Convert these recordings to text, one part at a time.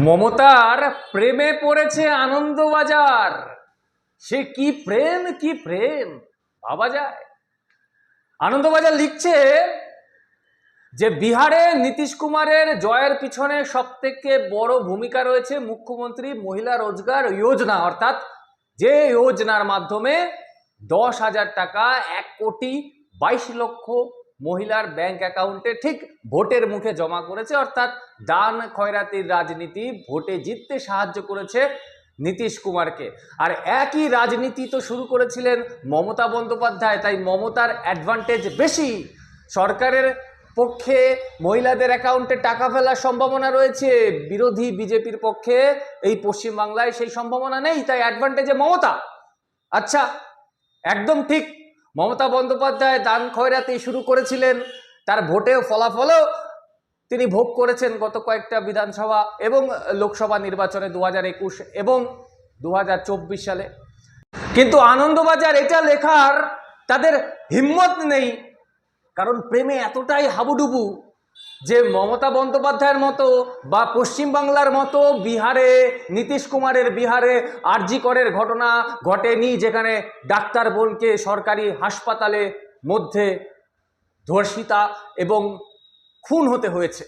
মমতার প্রেমে পড়েছে আনন্দবাজার। সে কি প্রেম কি প্রেম? ভাবা যায়। আনন্দবাজার লিখছে যে, বিহারে নীতিশ কুমারের জয়ের পিছনে সব থেকে বড় ভূমিকা রয়েছে মুখ্যমন্ত্রী মহিলা রোজগার যোজনা। অর্থাৎ যে যোজনার মাধ্যমে দশ হাজার টাকা এক কোটি বাইশ লক্ষ মহিলার ব্যাংক অ্যাকাউন্টে ঠিক ভোটের মুখে জমা করেছে, অর্থাৎ দান খয়রাতির রাজনীতি ভোটে জিততে সাহায্য করেছে নীতিশ কুমারকে। আর একই রাজনীতি তো শুরু করেছিলেন মমতা বন্দ্যোপাধ্যায়, তাই মমতার অ্যাডভান্টেজ বেশি। সরকারের পক্ষে মহিলাদের অ্যাকাউন্টে টাকা ফেলার সম্ভাবনা রয়েছে। বিরোধী বিজেপির পক্ষে এই পশ্চিমবাংলায় সেই সম্ভাবনা নেই, তাই অ্যাডভান্টেজে মমতা। আচ্ছা একদম ঠিক মমতা বন্দ্যোপাধ্যায় দান খয়রাতি শুরু করেছিলেন। তার ভোটেও ফলাফলও তিনি ভোগ করেছেন গত কয়েকটা বিধানসভা এবং লোকসভা নির্বাচনে দু হাজার একুশ এবং দু হাজার চব্বিশ সালে। কিন্তু আনন্দবাজার এটা লেখার তাদের হিম্মত নেই, কারণ প্রেমে এতটাই হাবুডুবু যে মমতা বন্দ্যোপাধ্যায়ের মতো বা পশ্চিমবাংলার মতো বিহারে, নীতিশ কুমারের বিহারে আরজি করের ঘটনা ঘটেনি যেখানে ডাক্তার বোনকে সরকারি হাসপাতালে মধ্যে ধর্ষিতা এবং খুন হতে হয়েছে।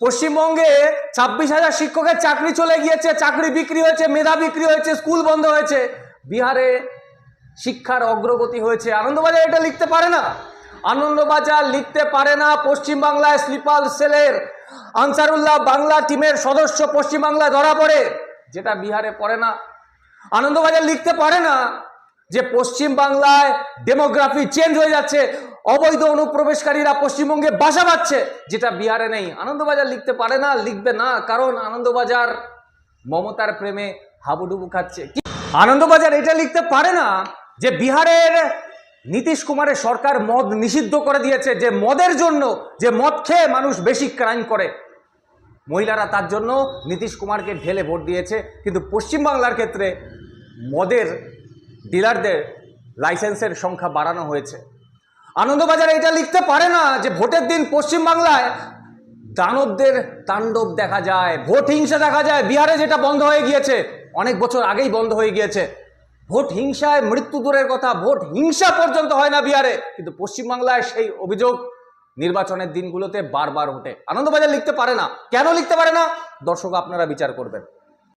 পশ্চিমবঙ্গে ছাব্বিশ হাজার শিক্ষকের চাকরি চলে গিয়েছে, চাকরি বিক্রি হয়েছে, মেধা বিক্রি হয়েছে, স্কুল বন্ধ হয়েছে। বিহারে শিক্ষার অগ্রগতি হয়েছে। আনন্দবাজার এটা লিখতে পারে না। আনন্দবাজার লিখতে পারে না পশ্চিমবাংলায় স্লিপাল সেলের। আনসারুল্লাহ বাংলা টিমের সদস্য পশ্চিমবাংলায় ধরা পড়ে, যেটা বিহারে পড়ে না। আনন্দবাজার লিখতে পারে না যে পশ্চিম বাংলায় ডেমোগ্রাফি চেঞ্জ হয়ে যাচ্ছে, অবৈধ অনুপ্রবেশকারীরা পশ্চিমবঙ্গে বাসা বাঁধছে, যেটা বিহারে নেই। আনন্দবাজার লিখতে পারে না, লিখবে না, কারণ আনন্দবাজার মমতার প্রেমে হাবুডুবু খাচ্ছে। আনন্দবাজার এটা লিখতে পারে না যে বিহারের নীতিশ কুমারের সরকার মদ নিষিদ্ধ করে দিয়েছে যে মদের জন্য যে মদ খেয়ে মানুষ বেশি ক্রাইম করে। মহিলারা তার জন্য নীতিশ কুমারকে ঢেলে ভোট দিয়েছে। কিন্তু পশ্চিমবাংলার ক্ষেত্রে মদের ডিলারদের লাইসেন্সের সংখ্যা বাড়ানো হয়েছে। আনন্দবাজার এটা লিখতে পারে না যে ভোটের দিন পশ্চিমবাংলায় দানবদের তাণ্ডব দেখা যায়, ভোট হিংসা দেখা যায়। বিহারে যেটা বন্ধ হয়ে গিয়েছে, অনেক বছর আগেই বন্ধ হয়ে গিয়েছে। ভোট হিংসায় মৃত্যু দূরের কথা, ভোট হিংসা পর্যন্ত হয় না বিহারে। কিন্তু পশ্চিমবাংলায় সেই অভিযোগ নির্বাচনের দিনগুলোতে বারবার ওঠে। আনন্দবাজার লিখতে পারে না। কেন লিখতে পারে না? দর্শক, আপনারা বিচার করবেন।